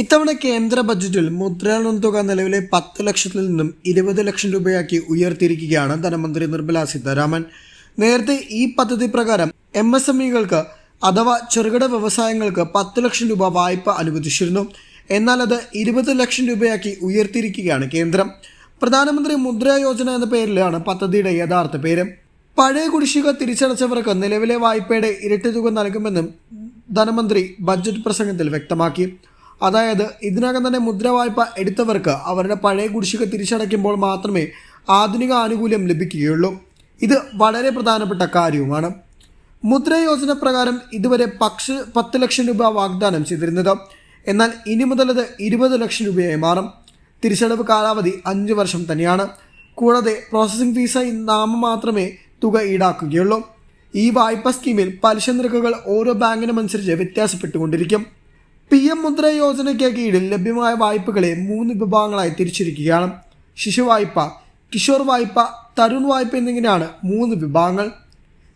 ഇത്തവണ കേന്ദ്ര ബജറ്റിൽ മുദ്രാലോൺ തുക നിലവിലെ പത്ത് ലക്ഷത്തിൽ നിന്നും ഇരുപത് ലക്ഷം രൂപയാക്കി ഉയർത്തിയിരിക്കുകയാണ് ധനമന്ത്രി നിർമ്മല സീതാരാമൻ. നേരത്തെ ഈ പദ്ധതി പ്രകാരം എം എസ് എം ഇകൾക്ക് അഥവാ ചെറുകിട വ്യവസായങ്ങൾക്ക് പത്ത് ലക്ഷം രൂപ വായ്പ അനുവദിച്ചിരുന്നു. എന്നാൽ അത് ഇരുപത് ലക്ഷം രൂപയാക്കി ഉയർത്തിയിരിക്കുകയാണ് കേന്ദ്രം. പ്രധാനമന്ത്രി മുദ്ര യോജന എന്ന പേരിലാണ് പദ്ധതിയുടെ യഥാർത്ഥ പേര്. പഴയ കുടിശ്ശിക തിരിച്ചടച്ചവർക്ക് നിലവിലെ വായ്പയുടെ ഇരട്ടി തുക നൽകുമെന്നും ധനമന്ത്രി ബജറ്റ് പ്രസംഗത്തിൽ വ്യക്തമാക്കി. അതായത് ഇതിനകം തന്നെ മുദ്രവായ്പ എടുത്തവർക്ക് അവരുടെ പഴയ കുടിശ്ശിക തിരിച്ചടയ്ക്കുമ്പോൾ മാത്രമേ ആധുനിക ആനുകൂല്യം ലഭിക്കുകയുള്ളൂ. ഇത് വളരെ പ്രധാനപ്പെട്ട കാര്യവുമാണ്. മുദ്ര യോജന പ്രകാരം ഇതുവരെ പക്ഷ പത്ത് ലക്ഷം രൂപ വാഗ്ദാനം ചെയ്തിരുന്നത്. എന്നാൽ ഇനി മുതൽ അത് ഇരുപത് ലക്ഷം രൂപയായി മാറും. തിരിച്ചടവ് കാലാവധി അഞ്ച് വർഷം തന്നെയാണ്. കൂടാതെ പ്രോസസ്സിംഗ് ഫീസായി നാമം മാത്രമേ തുക ഈടാക്കുകയുള്ളൂ. ഈ വായ്പാ സ്കീമിൽ പലിശ നിരക്കുകൾ ഓരോ ബാങ്കിനും അനുസരിച്ച് വ്യത്യാസപ്പെട്ടുകൊണ്ടിരിക്കും. പി എം മുദ്ര യോജനയ്ക്ക് കീഴിൽ ലഭ്യമായ വായ്പകളെ മൂന്ന് വിഭാഗങ്ങളായി തിരിച്ചിരിക്കുകയാണ്. ശിശു വായ്പ കിഷോർ വായ്പ തരുൺ വായ്പ എന്നിങ്ങനെയാണ് മൂന്ന് വിഭാഗങ്ങൾ.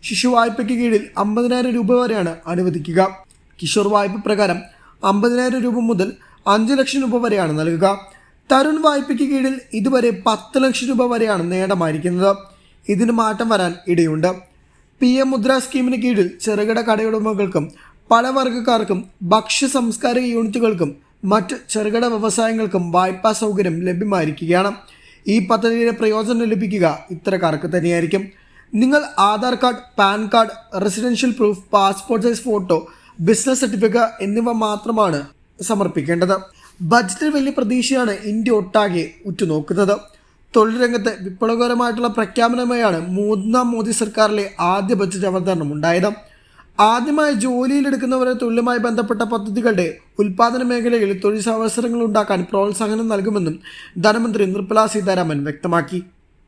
ശിശു വായ്പയ്ക്ക് കീഴിൽ അമ്പതിനായിരം രൂപ വരെയാണ് അനുവദിക്കുക. കിഷോർ വായ്പ പ്രകാരം അമ്പതിനായിരം രൂപ മുതൽ അഞ്ച് ലക്ഷം രൂപ വരെയാണ് നൽകുക. തരുൺ വായ്പയ്ക്ക് കീഴിൽ ഇതുവരെ പത്ത് ലക്ഷം രൂപ വരെയാണ് നേടമായിരിക്കുന്നത്. ഇതിന് മാറ്റം വരാൻ ഇടയുണ്ട്. പി എം മുദ്ര സ്കീമിന് കീഴിൽ ചെറുകിട കടയുടമകൾക്കും പലവർഗക്കാർക്കും ഭക്ഷ്യ സംസ്കാര യൂണിറ്റുകൾക്കും മറ്റ് ചെറുകിട വ്യവസായങ്ങൾക്കും വായ്പാ സൗകര്യം ലഭ്യമായിരിക്കുകയാണ്. ഈ പദ്ധതിയുടെ പ്രയോജനം ലഭിക്കുക ഇത്തരക്കാർക്ക് തന്നെയായിരിക്കും. നിങ്ങൾ Aadhaar card PAN card residential proof passport size photo business certificate എന്നിവ മാത്രമാണ് സമർപ്പിക്കേണ്ടത്. ബജറ്റിൽ വലിയ പ്രതീക്ഷയാണ് ഇന്ത്യ ഒട്ടാകെ ഉറ്റുനോക്കുന്നത്. തൊഴിൽ രംഗത്ത് വിപ്ലവകരമായിട്ടുള്ള പ്രഖ്യാപനമായാണ് മൂന്നാം മോദി സർക്കാരിലെ ആദ്യ ബജറ്റ് അവതരണം ഉണ്ടായത്. ആദ്യമായി ജോലിയിലെടുക്കുന്നവരെ തൊഴിലുമായി ബന്ധപ്പെട്ട പദ്ധതികളുടെ ഉൽപാദന മേഖലയിൽ തൊഴിൽ അവസരങ്ങൾ ഉണ്ടാക്കാൻ പ്രോത്സാഹനം നൽകുമെന്നും ധനമന്ത്രി നിർമ്മലാ സീതാരാമൻ വ്യക്തമാക്കി.